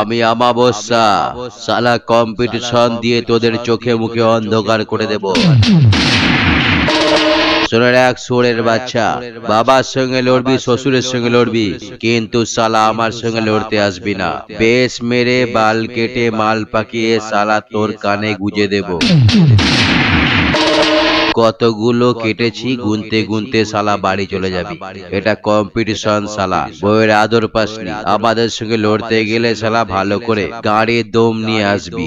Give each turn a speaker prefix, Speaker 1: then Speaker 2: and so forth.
Speaker 1: আমি আমাবস্যা সালা কম্পিটিশন দিয়ে তোদের চোখে মুখে অন্ধকার করে দেব। শোনের এক সোরের বাচ্চা, বাবার সঙ্গে লড়বি, শ্বশুরের সঙ্গে লড়বি, কিন্তু সালা আমার সঙ্গে লড়তে আসবি না। বেশ মেরে বাল কেটে মাল পাকিয়ে সালা তোর কানে গুজে দেব। কতগুলো কেটেছি গুনতে গুনতে সালা বাড়ি চলে যাবি। এটা কম্পিটিশন সালা বইয়ের আদর পাসনি আমাদের সঙ্গে লড়তে গেলে সালা ভালো করে গাড়ির দম নিয়ে আসবি।